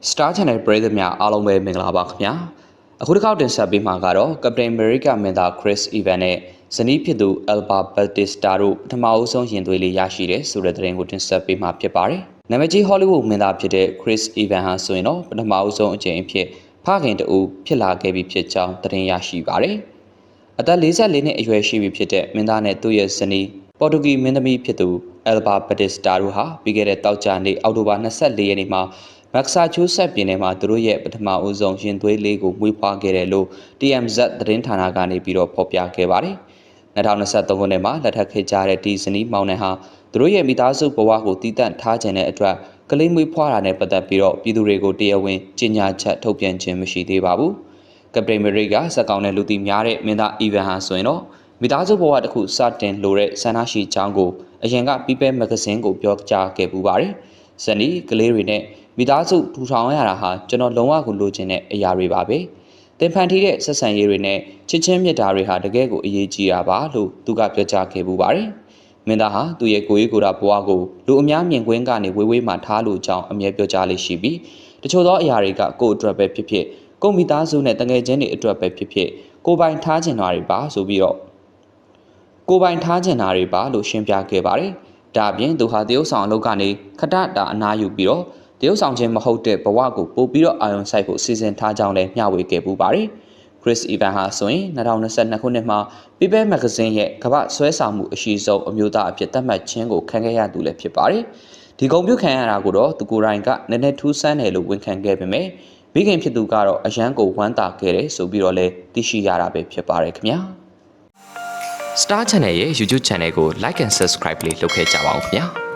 Star Channel ပရိသတ်များအားလုံးပဲမင်္ဂလာပါခင်ဗျာအခုတစ်ခေါက်တင်ဆက်ပေးမှာကတော့ Captain America မင်းသား Chris Evans နဲ့ဇနီးဖြစ်သူ Alba Batista တို့ပထမအဦးဆုံးရင်သွေးလေးရရှိတယ်ဆိုတဲ့သတင်းကိုတင်ဆက်ပေးမှာဖြစ်ပါတယ်နာမည်ကြီး Hollywood မင်းသားဖြစ်တဲ့ Chris Evans ဟာဆိုရင်တော့ပထမအဦးဆုံးအကြိမ်အဖြစ်ဖခင်တဦးဖြစ်လာခဲ့ပြီဖြစ်ကြောင်းသတင်းရရှိပါတယ်အသက်44နှစ်အရွယ်ရှိပြီဖြစ်တဲ့မင်းသားနဲ့သူ့ရဲ့ဇနီးပေါ်တူဂီမင်းသမီးဖြစ်သူ Alba Batista တို့ဟာပြီးခဲ့တဲ့တောက်ကြနေ့အောက်တိုဘာ24ရက်နေ့မှာ မက်ဆာချူးဆက်ပြည်နယ်မှာသူတို့ရဲ့ပထမဦးဆုံးရင်သွေးလေးကိုမွေးဖွားခဲ့တယ်လို့ TMZ သတင်းဌာနကနေပြီးတော့ဖော်ပြခဲ့ပါတယ်။2023ခုနှစ်မှာလက်ထပ်ခဲ့ကြတဲ့ဒီဇနီးမောင်နှံဟာသူတို့ရဲ့မိသားစုဘဝကိုတည်တံ့ထားခြင်းတဲ့အတွက်ကလေးမွေးဖွားတာနဲ့ပတ်သက်ပြီးတော့ပြည်သူတွေကိုတရားဝင်ကြေညာချက်ထုတ်ပြန်ခြင်းမရှိသေးပါဘူး။ကပရိမရီကစက်ကောင်တဲ့လူသိများတဲ့မင်းသားအီဗန်ဟာဆိုရင်တော့မိသားစုဘဝတစ်ခုစတင်လိုတဲ့ဆန္ဒရှိချောင်းကိုအရင်က People Magazine ကိုပြောကြားခဲ့ပူပါတယ်။ဇနီးကလေးတွေနဲ့ မိသားစုထူထောင်ရတာဟာကျွန်တော်လုံးဝကိုလိုချင်တဲ့အရာတွေပါပဲ။တင်ဖန်ထီးတဲ့ဆက်ဆံရေးတွေနဲ့ချစ်ချင်းမြတ်တာတွေဟာတကယ်ကိုအရေးကြီးတာပါလို့သူကပြောကြားခဲ့ပူပါတယ်။မင်းသားဟာသူ့ရဲ့ကိုယ်ရေးကိုယ်တာဘဝကိုလူအများမြင်ကွင်းကနေဝေးဝေးမှထားလို့ကြောင်းအမြဲပြောကြားလေးရှိပြီးတချို့သောအရာတွေကကိုယ့်အတွက်ပဲဖြစ်ဖြစ်ကိုယ့်မိသားစုနဲ့တငယ်ချင်းတွေအတွက်ပဲဖြစ်ဖြစ်ကိုယ်ပိုင်ထားချင်တာတွေပါဆိုပြီးတော့ကိုယ်ပိုင်ထားချင်တာတွေပါလို့ရှင်းပြခဲ့ပါတယ်။ဒါအပြင်သူဟာတရုတ်ဆောင်အလုပ်ကနေခတတာအနာယူပြီးတော့ တရုတ်ဆောင်ချင်းမဟုတ်တဲ့ဘဝကိုပို့ပြီးတော့အာရုံစိုက်ဖို့စီစဉ်ထားကြောင်းလည်းမျှဝေခဲ့ပူပါတယ်။ Chris Evans ဟာဆိုရင်2022ခုနှစ်မှာ People Magazine ရဲ့ကမ္ဘာဆွဲဆောင်မှုအရှိဆုံးအမျိုးသားအဖြစ်သတ်မှတ်ခြင်းကိုခံခဲ့ရသူလည်းဖြစ်ပါတယ်။ဒီဂုဏ်ပြုခံရတာကိုတော့သူကိုယ်တိုင်ကနည်းနည်းထူးဆန်းတယ်လို့ဝန်ခံခဲ့ပေမဲ့မိခင်ဖြစ်သူကတော့အရန်ကိုဝမ်းသာခဲ့တယ်ဆိုပြီးတော့လည်းသိရှိရတာပဲဖြစ်ပါတယ်ခင်ဗျာ။ Star Channel ရဲ့ YouTube Channel ကို Like and Subscribe လေးလုပ်ခဲ့ကြပါဦးခင်ဗျာ။